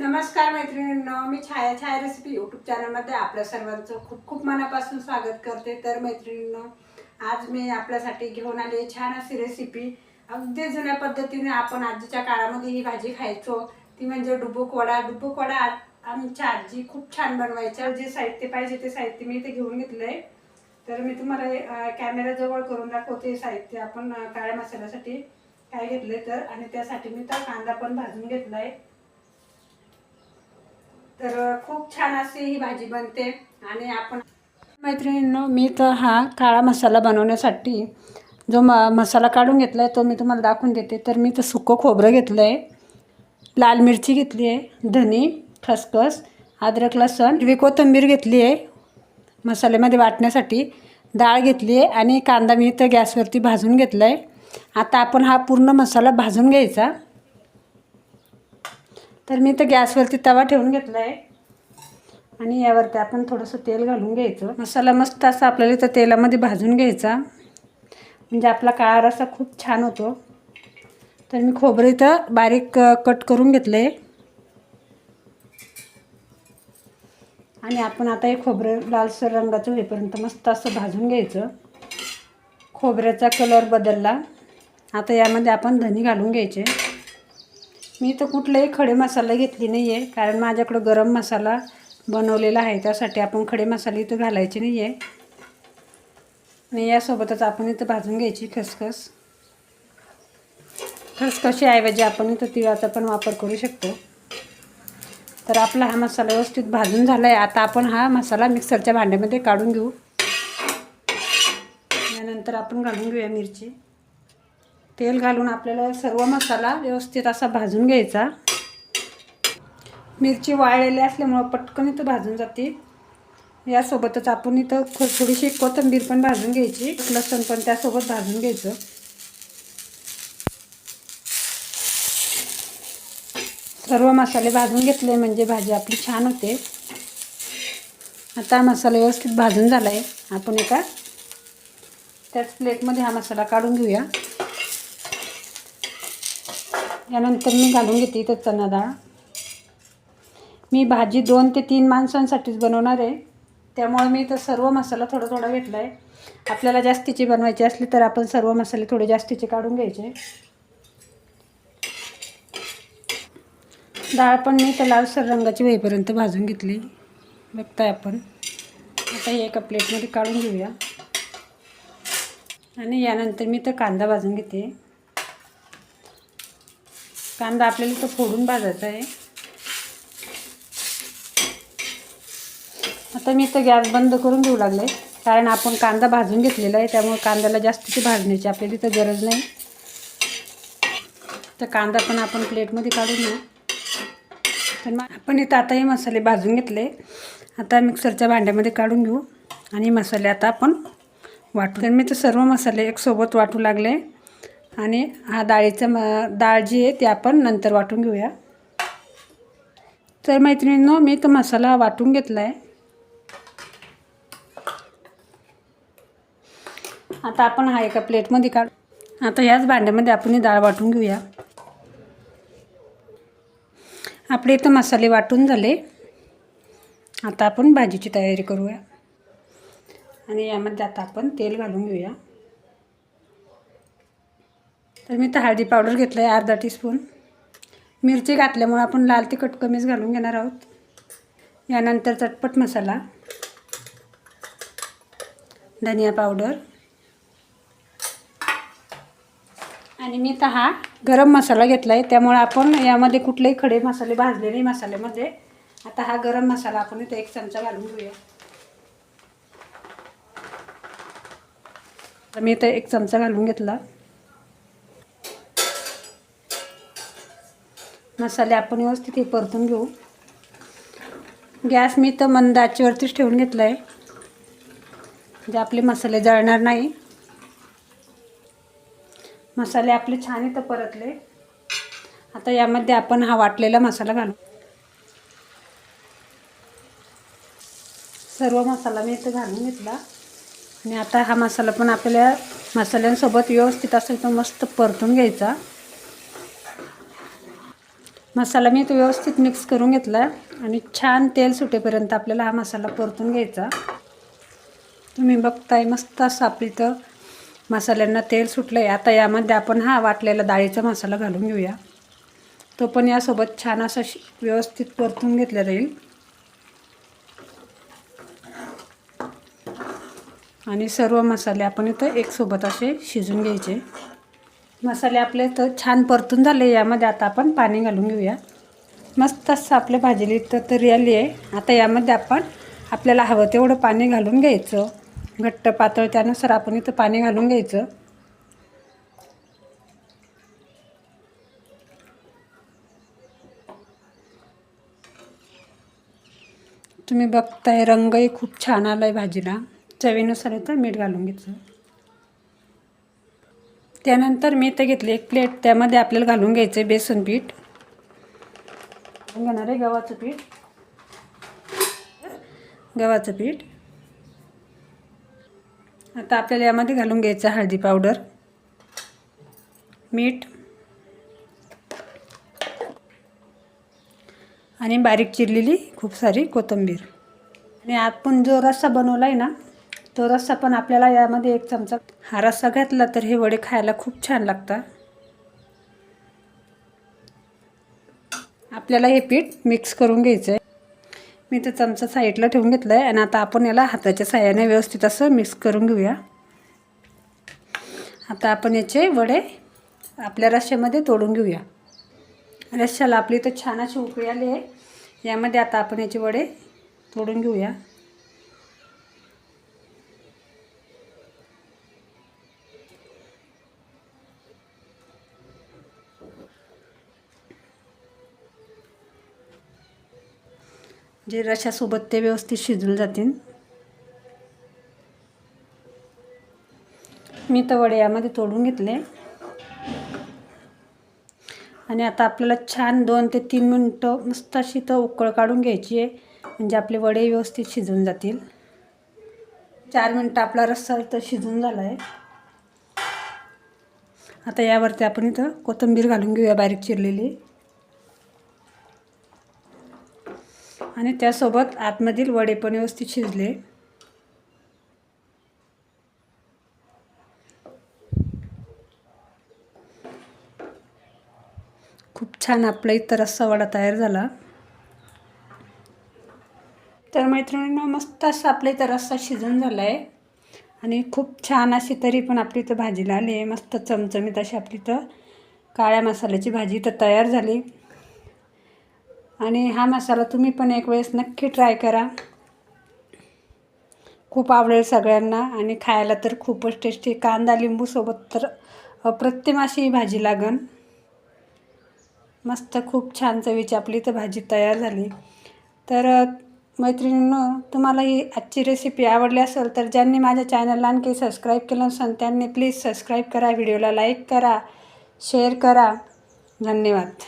नमस्कार मैत्रिणींनो मी छाया छाया recipe YouTube चॅनलमध्ये आपल्या सर्वांचं खूप खूप मनापासून स्वागत करते. तर मैत्रिणींनो आज मी आपल्यासाठी घेऊन आली छान अशी रेसिपी अगदी जुन्या पद्धतीने आपण आजीच्या काळामध्ये ही भाजी खायचो. ती म्हणजे डुबूक वडा डुबुक वडा आमच्या आजी खूप छान बनवायच्या. जे साहित्य पाहिजे ते साहित्य मी इथे घेऊन घेतलंय. तर मी तुम्हाला कॅमेराजवळ करून दाखवते साहित्य आपण काळ्या मसाल्यासाठी काय घेतले तर. आणि त्यासाठी मी तर कांदा पण भाजून घेतलाय. तर खूप छान अशी ही भाजी बनते. आणि आपण मैत्रिणींनो मी तर हा काळा मसाला बनवण्यासाठी जो म मसाला काढून घेतला आहे तो मी तुम्हाला दाखवून देते. तर मी तर सुकं खोबरं घेतलं आहे लाल मिरची घेतली आहे धनी खसखस अद्रक लसण हिरवी कोथिंबीर घेतली आहे मसाल्यामध्ये वाटण्यासाठी डाळ घेतली आहे आणि कांदा मी तर गॅसवरती भाजून घेतला आहे आता आपण हा पूर्ण मसाला भाजून घ्यायचा. तर मी तर गॅसवरती तवा ठेवून घेतला आहे आणि यावरती आपण थोडंसं तेल घालून घ्यायचं. मसाला मस्त असा आपल्याला इथं तेलामध्ये भाजून घ्यायचा. म्हणजे आपला काळा रसा खूप छान होतो. तर मी खोबरं इथं बारीक कट करून घेतलं आहे आणि आपण आता हे खोबरं लालसर रंगाचं होईपर्यंत मस्त असं भाजून घ्यायचं. खोबऱ्याचा कलर बदलला. आता यामध्ये आपण धनी घालून घ्यायचे. मी तर कुठलाही खडे मसाला घेतली नाही आहे कारण माझ्याकडं गरम मसाला बनवलेला आहे त्यासाठी आपण खडे मसाले इथं घालायचे नाही आहे आणि यासोबतच आपण इथं भाजून घ्यायची खसखस. खसखशीऐवजी आपण इथं तिळाचा पण वापर करू शकतो. तर आपला हा मसाला व्यवस्थित भाजून झाला आहे आता आपण हा मसाला मिक्सरच्या भांड्यामध्ये काढून घेऊ. यानंतर आपण घालून घेऊया मिरची. तेल घालून आपल्याला सर्व मसाला व्यवस्थित असा भाजून घ्यायचा. मिरची वाळलेली असल्यामुळं पटकन इथं भाजून जाते. यासोबतच आपण इथं थोडीशी कोथिंबीर पण भाजून घ्यायची. लसूण पण त्यासोबत भाजून घ्यायचं. सर्व मसाले भाजून घेतले म्हणजे भाजी आपली छान होते. आता मसाला व्यवस्थित भाजून झाला आहे आपण एका त्याच प्लेटमध्ये हा मसाला काढून घेऊया. यानंतर मी घालून घेते इथं चणा डाळ. मी भाजी दोन ते तीन माणसांसाठीच बनवणार आहे. त्यामुळे मी इथं सर्व मसाला थोडा थोडा घेतला आहे आपल्याला जास्तीची बनवायची असली तर आपण सर्व मसाले थोडे जास्तीचे काढून घ्यायचे. डाळ पण मी तर लालसर रंगाची होईपर्यंत भाजून घेतली. बघताय आपण. आता हे एका प्लेटमध्ये काढून घेऊया. आणि यानंतर मी तर कांदा भाजून घेते. कांदा आपल्याला तो फोडून भाजायचा आहे. आता मी इथं गॅस बंद करून घेऊ लागले. कारण आपण कांदा भाजून घेतलेला आहे त्यामुळे कांद्याला जास्तीची भाजण्याची आपल्याला इथं गरज नाही. तर कांदा पण आपण प्लेटमध्ये काढून घेऊ. तर मग आपण इथं आता हे मसाले भाजून घेतले. आता मिक्सरच्या भांड्यामध्ये काढून घेऊ. आणि मसाले आता आपण वाटू. तर मी तर सर्व मसाले एक सोबत वाटू लागले. आणि हा डाळीचं म डाळ जी आहे ती आपण नंतर वाटून घेऊया. तर मैत्रिणींनो मी तो मसाला वाटून घेतला आहे आता आपण हा एका प्लेटमध्ये काढ. आता ह्याच भांड्यामध्ये आपण ही डाळ वाटून घेऊया. आपले इथं मसाले वाटून झाले. आता आपण भाजीची तयारी करूया. आणि यामध्ये आता आपण तेल घालून घेऊया. तर मी तर हळदी पावडर घेतलं आहे अर्धा टीस्पून मिरची घातल्यामुळे आपण लाल तिखट कमीच घालून घेणार आहोत. यानंतर चटपट मसाला. धनिया पावडर. आणि मी तर हा गरम मसाला घेतला आहे त्यामुळे आपण यामध्ये कुठलेही खडे मसाले भाजले नाही मसाल्यामध्ये आता हा गरम मसाला आपण इथे एक चमचा घालून घेऊया. तर मी इथे एक चमचा घालून घेतला. मसाले आपण व्यवस्थित हे परतून घेऊ. गॅस मी तर मंद आचेवरतीच ठेवून घेतला आहे म्हणजे आपले मसाले जळणार नाही. मसाले आपले छान इथं परतले. आता यामध्ये आपण हा वाटलेला मसाला घालू. सर्व मसाला मी इथं घालून घेतला. आणि आता हा मसाला पण आपल्या मसाल्यांसोबत व्यवस्थित असेल तर मस्त परतून घ्यायचा. मसाला मी तो व्यवस्थित मिक्स करून घेतला आणि छान तेल सुटेपर्यंत आपल्याला हा मसाला परतून घ्यायचा. तुम्ही बघताय मस्त असं आपली तर मसाल्यांना तेल सुटलं आहे आता यामध्ये आपण हा वाटलेला डाळीचा मसाला घालून घेऊया. तो पण यासोबत छान असा शि व्यवस्थित परतून घेतला जाईल. आणि सर्व मसाले आपण इथं एकसोबत असे शिजून घ्यायचे. मसाले आपले तर छान परतून झाले यामध्ये. आता आपण पाणी घालून घेऊया. मस्त असं आपल्या भाजीला इथं तरी आली आहे. आता यामध्ये आपण आपल्याला हवं तेवढं पाणी घालून घ्यायचं. घट्ट पातळ त्यानुसार आपण इथं पाणी घालून घ्यायचं. तुम्ही बघताय रंगही खूप छान आला आहे भाजीला. चवीनुसार इथं मीठ घालून घ्यायचं. त्यानंतर मी इथं घेतले एक प्लेट. त्यामध्ये आपल्याला घालून घ्यायचं आहे बेसन पीठ. घेणार आहे गव्हाचं पीठ. गव्हाचं पीठ. आता आपल्याला यामध्ये घालून घ्यायचं हळदी पावडर मीठ आणि बारीक चिरलेली खूप सारी कोथिंबीर. आणि आपण जो रस्सा बनवला आहे ना तो रस्सा पण आपल्याला यामध्ये एक चमचा. हा रस्सा घातला तर हे वडे खायला खूप छान लागतात. आपल्याला हे पीठ मिक्स करून घ्यायचं आहे मी तर चमचा साईडला ठेवून घेतलं आहे आणि आता आपण याला हाताच्या साह्याने व्यवस्थित असं मिक्स करून घेऊया. आता आपण याचे वडे आपल्या रश्श्यामध्ये तोडून घेऊया. रश्श्याला आपली तर छान अशी उकळी आली आहे. यामध्ये आता आपण याचे वडे तोडून घेऊया. जे रशासोबत ते व्यवस्थित शिजून जातील. मी तर वडे यामध्ये तोडून घेतले. आणि आता आपल्याला छान दोन ते तीन मिनटं मस्त अशी तर उकळ काढून घ्यायची आहे. म्हणजे आपले वडे व्यवस्थित शिजून जातील. चार मिनटं आपला रस्सा तर शिजून झाला आहे आता यावरती आपण इथं कोथिंबीर घालून घेऊया बारीक चिरलेली. आणि त्यासोबत आतमधील वडे पण व्यवस्थित शिजले. खूप छान आपला इथं रस्सा वडा तयार झाला. तर मैत्रिणींना मस्त असं आपल्या इथं रस्सा शिजन झाला आहे आणि खूप छान अशी तरी पण आपली इथं भाजीला आली आहे. मस्त चमचमीत अशी आपली इथं काळ्या मसाल्याची भाजी इथं तयार झाली. आणि हा मसाला तुम्ही पण एक वेळेस नक्की ट्राय करा. खूप आवडेल सगळ्यांना आणि खायला तर खूपच टेस्टी कांदा लिंबूसोबत तर अप्रतिम अशी ही भाजी लागन. मस्त खूप छान चवीची आपली तर भाजी तयार झाली. तर मैत्रिणींनो तुम्हाला ही आजची रेसिपी आवडली असेल तर ज्यांनी माझ्या चॅनलला आणखी सबस्क्राईब केलं नसेल त्यांनी प्लीज सबस्क्राईब करा व्हिडिओला लाईक करा शेअर करा. धन्यवाद.